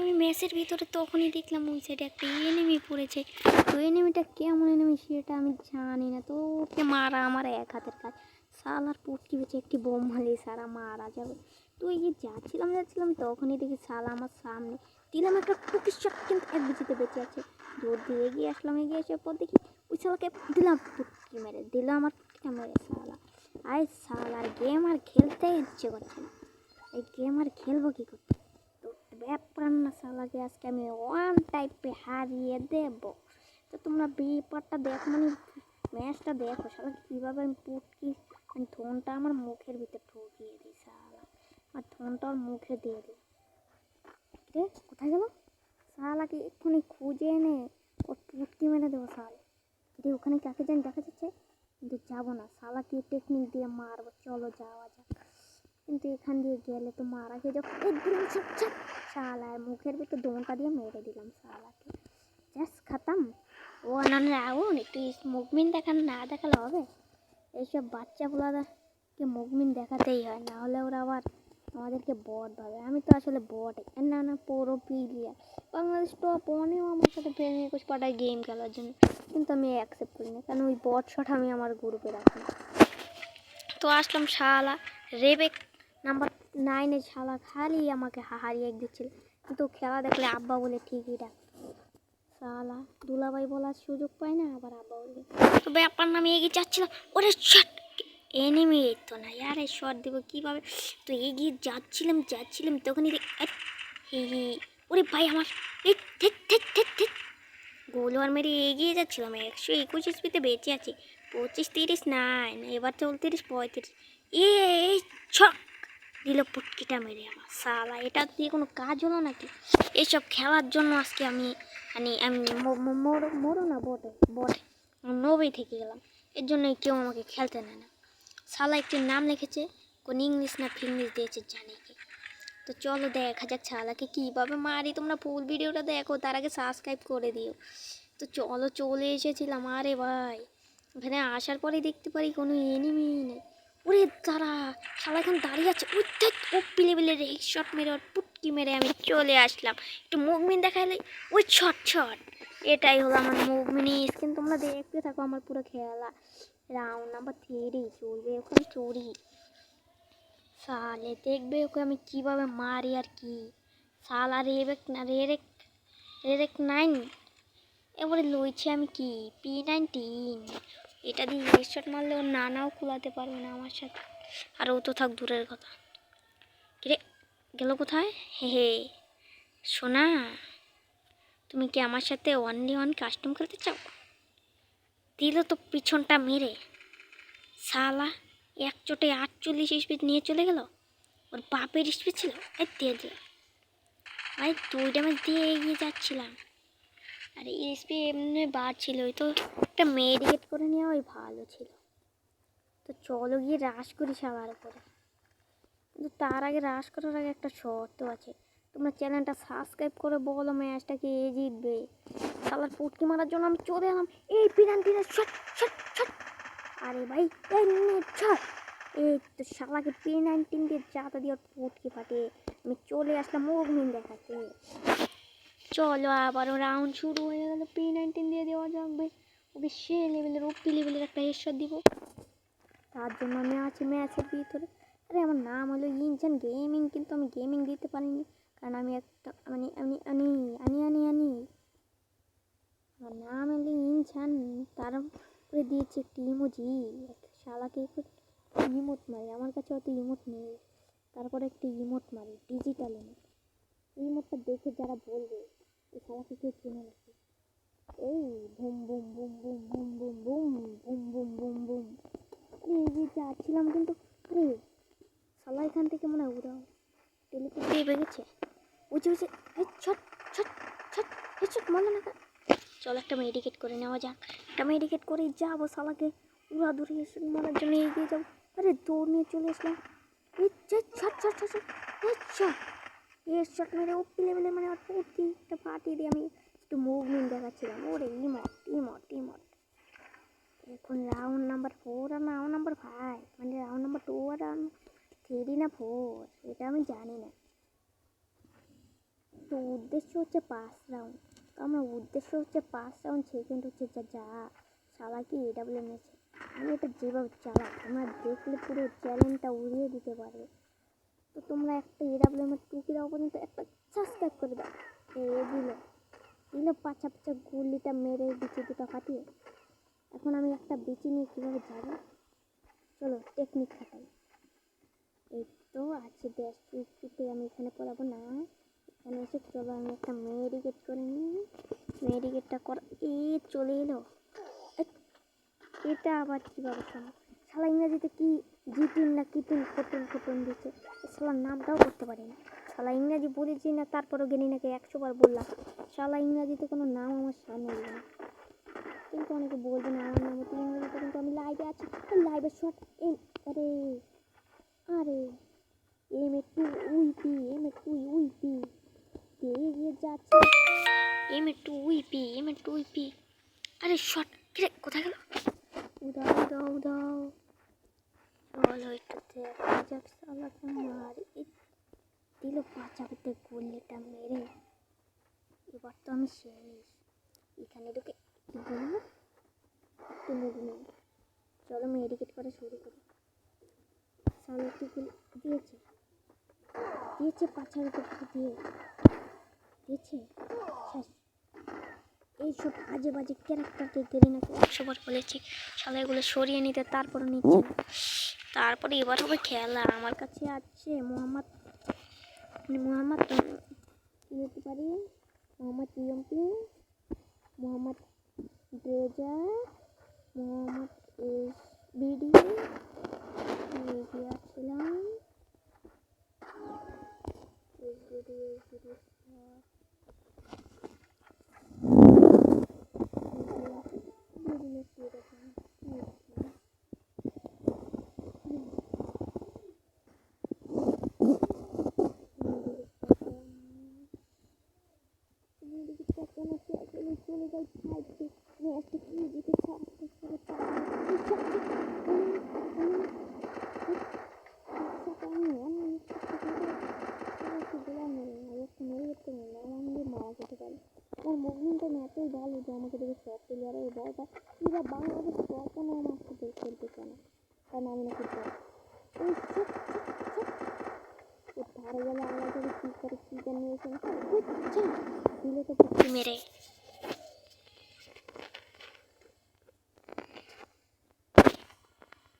আমি ম্যাচের ভিতরে তখনই দেখলাম ওই সাইডে একটা এনেমি পড়েছে। তো এনিমিটা কেমন এনিমি সেটা আমি জানি না। তো ওকে মারা আমার এক হাতের কাজ। সালার পুটকি বেঁচে একটি বোম মারলে সারা মারা যাবে। তো এই যাচ্ছিলাম যাচ্ছিলাম, তখনই দেখি সালা আমার সামনে দিলাম একটা কুকির শট কিন্তু এক বিচিতে বেঁচে আছে। দিয়ে এগিয়ে আসলাম, এগিয়ে আসার পর দেখি ওই সালাকে দিলাম পুটকি মেরে দিলাম আমার পুটকিটা মেরে সালা আয় সালার গেম আর খেলতে ইচ্ছে করছে না। এই গেম আর খেলব কী করতে? ব্যাপার না সালাকে আজকে আমি ওয়ান টাইপে হারিয়ে দেব তো তোমরা ব্যাপারটা দেখো মানে ম্যাচটা দেখো সালা কীভাবে আমি পুটকি আমি থোনটা আমার মুখের ভিতরে ঢুকিয়ে দিই সালা আর থোনটা ওর মুখে দিয়ে দিই রে কোথায় গেল সালাকে এক্ষুনি খুঁজে এনে ওর পুটকি মেরে দেবো সাল রে ওখানে কাকে জানি দেখা যাচ্ছে কিন্তু যাব না সালাকে টেকনিক দিয়ে মারবো চলো যাওয়া যাক কিন্তু এখান দিয়ে গেলে তো মারা খেয়ে ছাপ ছাপ শালার মুখের ভিতর দোনটা দিয়ে মেরে দিলাম শালাকে। জাস্ট খাতাম। ও না রাউন একটু মুভমেন্ট দেখানো না দেখালে হবে? এইসব বাচ্চাগুলোকে মুভমেন্ট দেখাতেই হয় না হলে ওরা আবার আমাদেরকে বট ভাবে। আমি তো আসলে বট, না না, পুরো প্লেয়ার বাংলাদেশ টপ ওয়ানেও আমার সাথে ফ্রেন্ড রিকোয়েস্ট পাঠায় গেম খেলার জন্য। কিন্তু আমি অ্যাকসেপ্ট করি না কারণ ওই বট শট আমি আমার গ্রুপে রাখি তো আসলাম শালা রেবেক নাম্বার নাইনে শালা খালি আমাকে হারিয়ে দিচ্ছিল। কিন্তু খেলা দেখলে আব্বা বলে, ঠিকই ডাক শালা দুলাভাই বলার সুযোগ পায় না, আবার আব্বা বলে তো ব্যাপার না আমি এগিয়ে যাচ্ছিলাম ওরে শট এনিমি তো না। আরে শট দেবো কীভাবে? তো এগিয়ে যাচ্ছিলাম যাচ্ছিলাম, তখনই ওরে ভাই আমার গোলওয়ার মেরে এগিয়ে যাচ্ছিলাম। একশো একুশ স্পিতে বেঁচে আছি। পঁচিশ, তিরিশ নাইন এবার চৌত্রিশ, পঁয়ত্রিশ। এ ছক দিল পুটকিটা মেরে আমার সালা। এটা দিয়ে কোনো কাজ হলো নাকি? এইসব খেলার জন্য আজকে আমি মানে আমি মরো মরো না বটে বটে। নবেই থেকে গেলাম। এর জন্য কেউ আমাকে খেলতে নেয় না। সালা একটি নাম লিখেছে, কোন ইংলিশ না ফিংলিশ দিয়েছে জানি কি তো চলো দেখা যাক শালাকে কীভাবে মারি। তোমরা ফুল ভিডিওটা দেখো, তার আগে সাবস্ক্রাইব করে দিও। তো চলো চলে এসেছিলাম। আরে ভাই, এখানে আসার পরে দেখতে পারি কোনো এনিমি নেই। ওরে দাঁড়া শালা এখন দাঁড়িয়ে আছে। ওই ধ্যাৎ, ও পিলে পিলে রে শট মেরে ওর পুটকি মেরে আমি চলে আসলাম। একটু মুভমেন্ট দেখাইলে ওই ছট ছট এটাই হলো আমার মুভমেন্ট। স্কিন তোমরা দেখতে থাকো আমার পুরো খেলা। রাউন্ড নাম্বার থ্রি চলবে ওখানে চড়ি সালে দেখবে ওকে আমি কীভাবে মারি আর কি। সালা রেবেক না রেরেক রেরেক নাইন এবারে লইছি আমি কি? পি নাইনটিন এটা দিয়ে হেডশট মারলে ওর নানাও কুলাতে পারবে না আমার সাথে। আর ও তো থাক দূরের কথা। কিরে, গেল কোথায়? হে হে, সোনা, তুমি কি আমার সাথে ওয়ানলি ওয়ান কাস্টম খেলতে চাও? দিল তো পিছনটা মেরে। সালা এক চোটে আটচল্লিশ স্পিড নিয়ে চলে গেল। ওর বাপের স্পিড ছিল। এই দিয়ে দিল ভাই, দুই ড্যামেজ দিয়ে এগিয়ে যাচ্ছিলাম। আর স্পিড এমনি বাড়ছিল, ওই তো একটা মেডিকেট করে নেওয়াই ভালো ছিল। তো চলো গিয়ে রাশ করি সবার উপরে। কিন্তু তার আগে রাশ করার আগে একটা শর্ত আছে। তোমরা চ্যানেলটা সাবস্ক্রাইব করে বলো ম্যাচটাকে এ জিতবে। সালার পুটকি মারার জন্য আমি চলে এলাম। এই পিরান পিরান আরে ভাই, এই তো শালাকে পি নাইনটিন দিয়ে চাতা দিয়ে ওর ফুটকি ফাটিয়ে আমি চলে আসলাম মুভমেন্ট দেখাতে। চলো আবারও রাউন্ড শুরু হয়ে গেল। পি নাইনটিন দিয়ে দেওয়া যাবে। ওকে সে লেভেলের ওপি লেভেলের একটা হেডশট দিব। তার জন্য আমি আছি ম্যাচের ভিতরে। আরে আমার নাম হলো ইনচান গেমিং কিন্তু আমি গেমিং দিতে পারিনি। কারণ আমি একটা মানে আমি আনি আনি আনি আনি আমার নাম হলো ইনচান তার উপরে দিয়েছি একটি ইমোজি শালাকে ইমোট মারি। আমার কাছে অত ইমোট নেই। তারপরে একটি ইমোট মারি। ডিজিটাল ইমোট ইমোটটা দেখে যারা বলবে শালাকে কেউ চেনে নাকি এই boom boom boom boom boom boom boom boom boom boom boom এই যে যাচ্ছিলাম কিন্তু আরে শালা এখান থেকে মনে হয় উড়াও টেলিপোর্ট দিয়ে বেরিয়েছে উঁচু উঁচু এই ছট ছট ছট এই ছট মনে না চল একটা মেডিকেট করে নেওয়া যাক একটা মেডিকেট করে যাব সালাকে উড়া দূরে এসে মারার জন্য এগিয়ে যাব আরে দৌড় নিয়ে চলে আসলাম এই ছট ছট ছট ছট এই ছট এই শট মেরে ও লেভেলে মানে আর প্রতিটা পার্টি দিয়ে আমি একটু মুভমেন্ট দেখাচ্ছিলাম ওরে ইমট ইমট ইমট এখন রাউন্ড নাম্বার ফোর আর রাউন্ড নাম্বার ফাইভ মানে রাউন্ড নাম্বার টু আর রাউন্ড থ্রি না ফোর এটা আমি জানি না। তো উদ্দেশ্য হচ্ছে পাঁচ রাউন্ড আমার উদ্দেশ্য হচ্ছে পাঁচ রাউন্ড সেকেন্ড হচ্ছে যা যা। শালা কি এডাব্লিউ এনেছে আমি এটা যেভাবে চালাই, তোমরা দেখলে পুরো চ্যালেঞ্জটা উড়িয়ে দিতে পারবে। তো তোমরা একটা এডাব্লিউ এর টুকি দাও পর্যন্ত একটা সাবস্ক্রাইব করে দাও। এ দিল। দিল পাচা পাচা গুলিটা মেরে বিচি দুটো কাটিয়ে। এখন আমি একটা বিচি নিয়ে কীভাবে যাব? চলো টেকনিক খাটাই। এই তো আছে ব্যাস চুক্তিতে আমি এখানে পড়াবো না। এখানে এসে চলো, আমি একটা মেডিকেট করে নিই। মেডিকেটটা কর এ চলে এলো। এটা আবার কীভাবে সম্ভব? শালা ইংরেজিতে কি জিতুন না কিতুন ফটুন ফটুন দিচ্ছে। এ শালার নামটাও করতে পারি না। শালা ইংরাজি বলেছি না, তারপরও গেনি নাকি একশো বার বললাম। শালা ইংরাজিতে কোনো নাম আমার সামনে এলো না। কিন্তু অনেকে বলবে না, আমার নাম হচ্ছে ইংরেজিতে কিন্তু আমি লাইভে আছি। লাইভের শর্ট এম আরে আরে এম একটু উইপি এম একটু উইপি কে এগিয়ে যাচ্ছে? এম একটু উইপি এম একটু উইপি আরে শর্ট কোথায় গেল? উদাও উদাও উদাও একটু দেখা যাক সালাকে মারি এই দিল পাচাকুতে গুলিটা মেরে এবার তো আমি শেষ এখানে ঢুকে একটু মুভ নেই চলো মেডিকেট করা শুরু করি সালাটি গুলি দিয়েছে দিয়েছে পাছার উপর দিয়ে দিয়েছে শেষ এইসব আজে বাজে ক্যারেক্টারকে দেরি নাকি একশোবার বলেছি শালা এগুলো সরিয়ে নিতে তারপরে নিচ্ছে না। তারপরে এবার হবে খেলা। আমার কাছে আছে মোহাম্মদ মানে মোহাম্মদ হতে পারি? Mohammad ইয়ম্পি Mohammad dredger, Mohammad S BD ছিলাম এস বিডি এস বিডি চলে যাই ফাইভে ম্যাচটা কি জিতে চারটে করে আমার মুভমেন্টটা এতই ভালো যে আমাকে দেখে শর্ট প্লেয়ারে ভয় পায় এরা বাংলাদেশ কখনো আমার সাথে খেলতে চায় না কারণ আমি নাকি বল ওই ছুট ছুট ছুট ও ধারে গেলে আল্লাহ করে কী করে কী জানিয়েছেন দিলে তো পুকুর মেরে